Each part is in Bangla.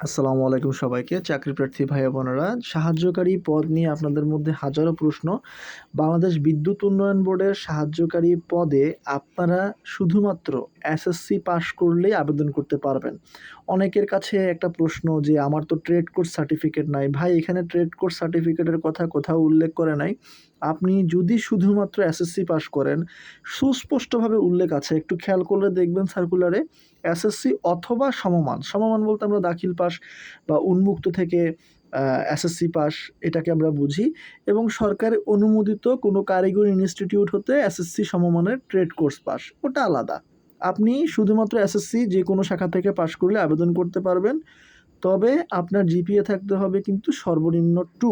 আসসালামু আলাইকুম সবাইকে। চাকরি প্রার্থী ভাই বোনেরা, সাহায্যকারী পদ নিয়ে আপনাদের মধ্যে হাজারো প্রশ্ন। বাংলাদেশ বিদ্যুৎ উন্নয়ন বোর্ডের সাহায্যকারী পদে আপনারা শুধুমাত্র এসএসসি পাশ করলেই আবেদন করতে পারবেন। অনেকের কাছে একটা প্রশ্ন যে, আমার তো ট্রেড কোর্স সার্টিফিকেট নাই। ভাই, এখানে ট্রেড কোর্স সার্টিফিকেটের কথা কোথাও উল্লেখ করে নাই। আপনি যদি শুধুমাত্র এসএসসি পাশ করেন, সুস্পষ্টভাবে উল্লেখ আছে, একটু খেয়াল করলে দেখবেন সার্কুলারে এসএসসি অথবা সমমান সমমান বলতে আমরা দাখিল পাস বা উন্মুক্ত থেকে এসএসসি পাস এটাকে আমরা বুঝি এবং সরকারের অনুমোদিত কোনো কারিগরি ইনস্টিটিউট হতে এসএসসি সমমানের ট্রেড কোর্স পাস ওটা আলাদা। আপনি শুধুমাত্র এসএসসি যে কোনো শাখা থেকে পাশ করলে আবেদন করতে পারবেন, তবে আপনার জিপিএ থাকতে হবে কিন্তু সর্বনিম্ন টু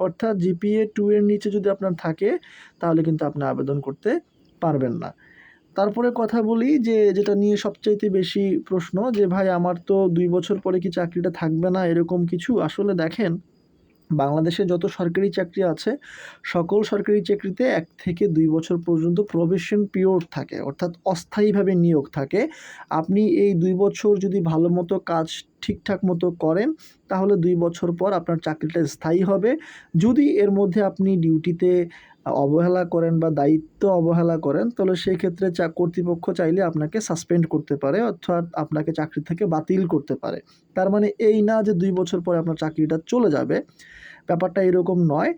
অর্থাৎ জিপিএ টু এর নিচে যদি আপনার থাকে, তাহলে কিন্তু আপনি আবেদন করতে পারবেন না। তারপরে কথা বলি যে, যেটা নিয়ে সবচাইতে বেশি প্রশ্ন যে, ভাই, আমার তো দুই বছর পরে কি চাকরিটা থাকবে না, এরকম কিছু? আসলে দেখেন, বাংলাদেশে যত সরকারি চাকরি আছে, সকল সরকারি চাকরিতে এক থেকে দুই বছর পর্যন্ত প্রবেশন পিরিয়ড থাকে, অর্থাৎ অস্থায়ীভাবে নিয়োগ থাকে। আপনি এই দুই বছর যদি ভালো মতো কাজ ঠিকঠাক মতো করেন, তাহলে দুই বছর পর আপনার চাকরিটা স্থায়ী হবে। যদি এর মধ্যে আপনি ডিউটিতে অবহেলা করেন বা দায়িত্ব অবহেলা করেন, তাহলে সেই ক্ষেত্রে চা, কর্তৃপক্ষ চাইলে আপনাকে সাসপেন্ড করতে পারে, অর্থাৎ আপনাকে চাকরি থেকে বাতিল করতে পারে। তার মানে এই না যে দুই বছর পরে আপনার চাকরিটা চলে যাবে, ব্যাপারটা এরকম নয়।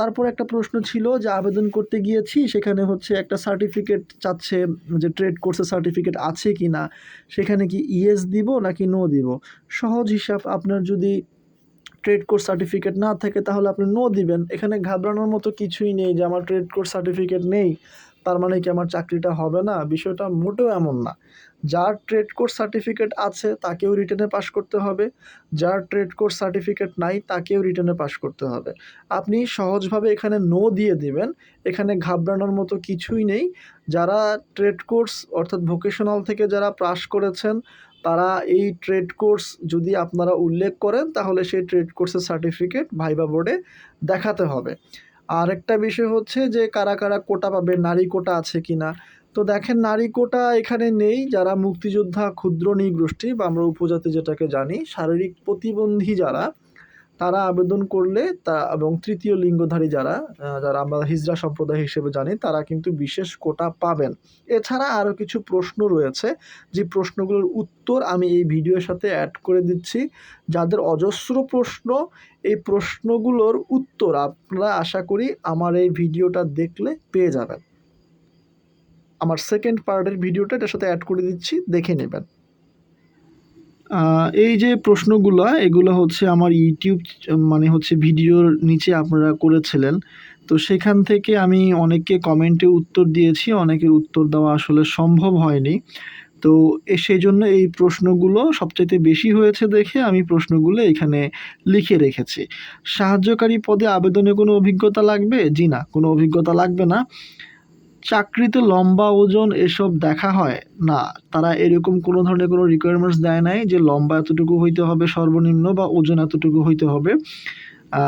তারপর একটা প্রশ্ন ছিল যে আবেদন করতে গিয়েছি, সেখানে হচ্ছে একটা সার্টিফিকেট চাচ্ছে যে ট্রেড কোর্সের সার্টিফিকেট আছে কি না সেখানে কি ইএস দিব নাকি নো দিব? সহজ হিসাব, আপনার যদি ট্রেড কোর্স সার্টিফিকেট না থাকে তাহলে আপনি নো দিবেন। এখানে ঘাবড়ানোর মতো কিছুই নেই যে আমার ট্রেড কোর্স সার্টিফিকেট নেই। তার মানে কি আমার চাকরিটা হবে না? বিষয়টা মোটেও এমন না। যার ট্রেড কোর্স সার্টিফিকেট আছে, তাকেও রিটার্নে পাস করতে হবে। যার ট্রেড কোর্স সার্টিফিকেট নাই, তাকেও রিটার্নে পাস করতে হবে। আপনি সহজভাবে এখানে নো দিয়ে দিবেন। এখানে ঘাবড়ানোর মতো কিছুই নেই। যারা ট্রেড কোর্স অর্থাৎ ভোকেশনাল থেকে যারা পাস করেছেন, তারা এই ট্রেড কোর্স যদি আপনারা উল্লেখ করেন, তাহলে সেই ট্রেড কোর্সের সার্টিফিকেট ভাইবা বোর্ডে দেখাতে হবে। আরেকটা বিষয় হচ্ছে যে কারা কারা কোটা পাবে, নারী কোটা আছে কি না তো দেখেন, নারী কোটা এখানে নেই। যারা মুক্তিযোদ্ধা, ক্ষুদ্র নৃগোষ্ঠী বা আমরা উপজাতি যেটাকে জানি, শারীরিক প্রতিবন্ধী যারা তারা আবেদন করলে তা, এবং তৃতীয় লিঙ্গধারী যারা যারা আমরা হিজড়া সম্প্রদায় হিসেবে জানি, তারা কিন্তু বিশেষ কোটা পাবেন। এছাড়া আরও কিছু প্রশ্ন রয়েছে, যে প্রশ্নগুলোর উত্তর আমি এই ভিডিওর সাথে অ্যাড করে দিচ্ছি। যাদের অজস্র প্রশ্ন, এই প্রশ্নগুলোর উত্তর আপনারা আশা করি আমার এই ভিডিওটা দেখলে পেয়ে যাবেন। আমার সেকেন্ড পার্টের ভিডিওটা এটার সাথে অ্যাড করে দিচ্ছি, দেখে নেবেন। এই যে প্রশ্নগুলো, এগুলো হচ্ছে আমার ইউটিউব মানে হচ্ছে ভিডিওর নিচে আপনারা করেছিলেন। তো সেখান থেকে আমি অনেককে কমেন্টে উত্তর দিয়েছি, অনেকের উত্তর দেওয়া আসলে সম্ভব হয়নি। তো সেই জন্য এই প্রশ্নগুলো সবচাইতে বেশি হয়েছে দেখে আমি প্রশ্নগুলো এখানে লিখে রেখেছি। সাহায্যকারী পদে আবেদনে কোনো অভিজ্ঞতা লাগবে? জি না, কোনো অভিজ্ঞতা লাগবে না। চাকরিতে লম্বা ওজন এসব দেখা হয় না। তারা এরকম কোনো ধরনের কোনো রিকোয়ারমেন্টস দেয় নাই যে লম্বা এতটুকু হইতে হবে সর্বনিম্ন বা ওজন এতটুকু হইতে হবে।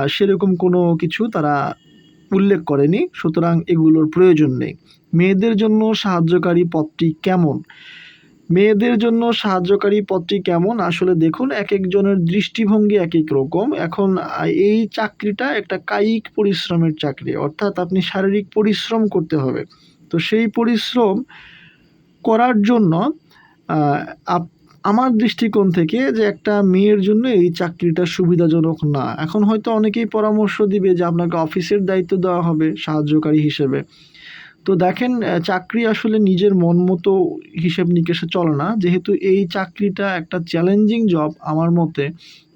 সেরকম কোনো কিছু তারা উল্লেখ করেনি, সুতরাং এগুলোর প্রয়োজন নেই। মেয়েদের জন্য সাহায্যকারী পদটি কেমন? মেয়েদের জন্য সাহায্যকারী পদটি কেমন? আসলে দেখুন, এক একজনের দৃষ্টিভঙ্গি এক এক রকম। এখন এই চাকরিটা একটা কায়িক পরিশ্রমের চাকরি, অর্থাৎ আপনি শারীরিক পরিশ্রম করতে হবে। তো সেই পরিশ্রম করার জন্য আমার দৃষ্টিকোণ থেকে যে একটা মেয়ের জন্য এই চাকরিটা সুবিধাজনক না। এখন হয়তো অনেকেই পরামর্শ দিবে যে আপনাকে অফিসের দায়িত্ব দেওয়া হবে সাহায্যকারী হিসেবে। তো দেখেন চাকরি আসলে নিজের মন মতো হিসেব নিকেশে চলে না। যেহেতু এই চাকরিটা একটা চ্যালেঞ্জিং জব আমার মতে,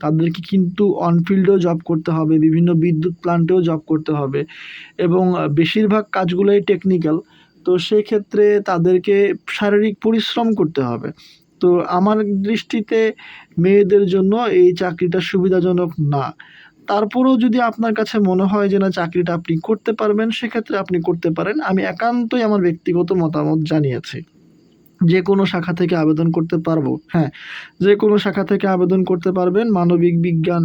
তাদেরকে কিন্তু অনফিল্ডেও জব করতে হবে, বিভিন্ন বিদ্যুৎ প্লান্টেও জব করতে হবে। এবং বেশিরভাগ কাজগুলোই টেকনিক্যাল তো সেক্ষেত্রে তাদেরকে শারীরিক পরিশ্রম করতে হবে। তো আমার দৃষ্টিতে মেয়েদের জন্য এই চাকরিটা সুবিধাজনক না। তারপরেও যদি আপনার কাছে মনে হয় যে না, চাকরিটা আপনি করতে পারবেন, সেক্ষেত্রে আপনি করতে পারেন। আমি একান্তই আমার ব্যক্তিগত মতামত জানিয়েছি। যে কোনো শাখা থেকে আবেদন করতে পারব হ্যাঁ যে কোনো শাখা থেকে আবেদন করতে পারবেন, মানবিক বিজ্ঞান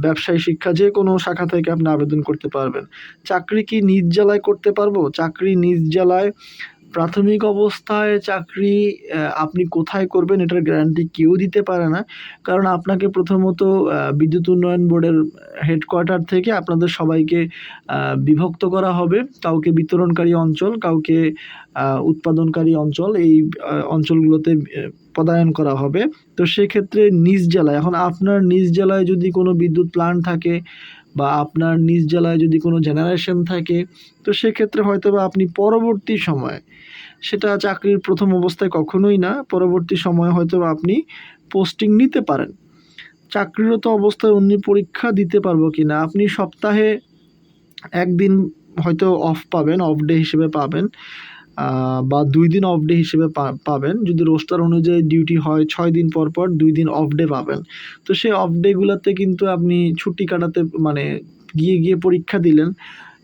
ব্যবসায়ী শিক্ষা, যে কোনো শাখা থেকে আপনি আবেদন করতে পারবেন। চাকরি কি নিজ জেলায় করতে পারব? চাকরি নিজ জেলায় প্রাথমিক অবস্থায় চাকরি আপনি কোথায় করবেন এটার গ্যারান্টি কেউ দিতে পারে না। কারণ আপনাকে প্রথমত বিদ্যুৎ উন্নয়ন বোর্ডের হেডকোয়ার্টার থেকে আপনাদের সবাইকে বিভক্ত করা হবে। কাউকে বিতরণকারী অঞ্চল, কাউকে উৎপাদনকারী অঞ্চল, এই অঞ্চলগুলোতে পদায়ন করা হবে। তো সেক্ষেত্রে নিজ জেলায়, এখন আপনার নিজ জেলায় যদি কোনো বিদ্যুৎ প্ল্যান্ট থাকে বা আপনার নিজ জেলায় যদি কোনো জেনারেশন থাকে, তো সেক্ষেত্রে হয়তো বা আপনি পরবর্তী সময়ে সেটা চাকরির প্রথম অবস্থায় কখনোই না, পরবর্তী সময়ে হয়তো আপনি পোস্টিং নিতে পারেন। চাকরিরত অবস্থায় অন্য পরীক্ষা দিতে পারব কি না আপনি সপ্তাহে একদিন হয়তো অফ পাবেন অফ ডে হিসেবে পাবেন বা দুই দিন অফ ডে হিসেবে পাবেন। যদি রোস্টার অনুযায়ী ডিউটি হয়, ছয় দিন পর পর দুই দিন অফ ডে পাবেন। তো সেই অফ ডেগুলোতে কিন্তু আপনি ছুটি কাটাতে মানে গিয়ে গিয়ে পরীক্ষা দিলেন।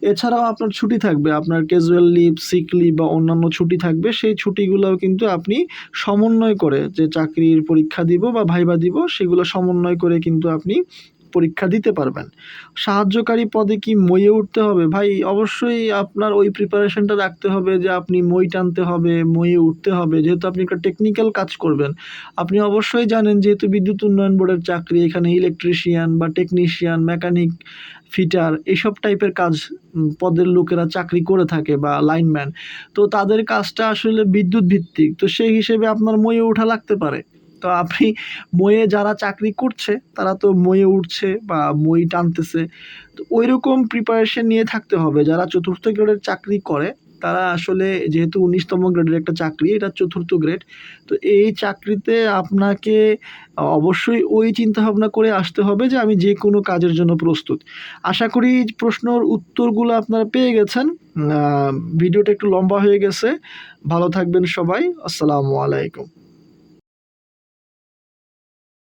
এছাড়াও আপনার ছুটি থাকবে, আপনার ক্যাজুয়াল লিভ সিক লিভ বা অন্যান্য ছুটি থাকবে, সেই ছুটিগুলোও কিন্তু আপনি সমন্বয় করে যে চাকরির পরীক্ষা দিব বা ভাইবা দিব, সেগুলো সমন্বয় করে কিন্তু আপনি পরীক্ষা দিতে পারবেন। সাহায্যকারী পদে কি মইয়ে উঠতে হবে? ভাই, অবশ্যই আপনার ওই প্রিপারেশনটা রাখতে হবে যে আপনি মই টানতে হবে, মইয়ে উঠতে হবে। যেহেতু আপনি একটা টেকনিক্যাল কাজ করবেন, আপনি অবশ্যই জানেন যেহেতু বিদ্যুৎ উন্নয়ন বোর্ডের চাকরি, এখানে ইলেকট্রিশিয়ান বা টেকনিশিয়ান মেকানিক ফিটার এসব টাইপের কাজ পদের লোকেরা চাকরি করে থাকে বা লাইনম্যান তো তাদের কাজটা আসলে বিদ্যুৎ ভিত্তিক। তো সেই হিসেবে আপনার মইয়ে ওঠা লাগতে পারে। তো আপনি মইয়ে যারা চাকরি করছে, তারা তো মইয়ে উঠছে বা মই টানতেছে। তো ওই রকম প্রিপারেশন নিয়ে থাকতে হবে। যারা চতুর্থ গ্রেডের চাকরি করে, তারা আসলে যেহেতু উনিশতম গ্রেডের একটা চাকরি, এটা চতুর্থ গ্রেড তো এই চাকরিতে আপনাকে অবশ্যই ওই চিন্তা ভাবনা করে আসতে হবে যে আমি যে কোনো কাজের জন্য প্রস্তুত। আশা করি প্রশ্নর উত্তরগুলো আপনারা পেয়ে গেছেন। ভিডিওটা একটু লম্বা হয়ে গেছে। ভালো থাকবেন সবাই। আসসালামু আলাইকুম।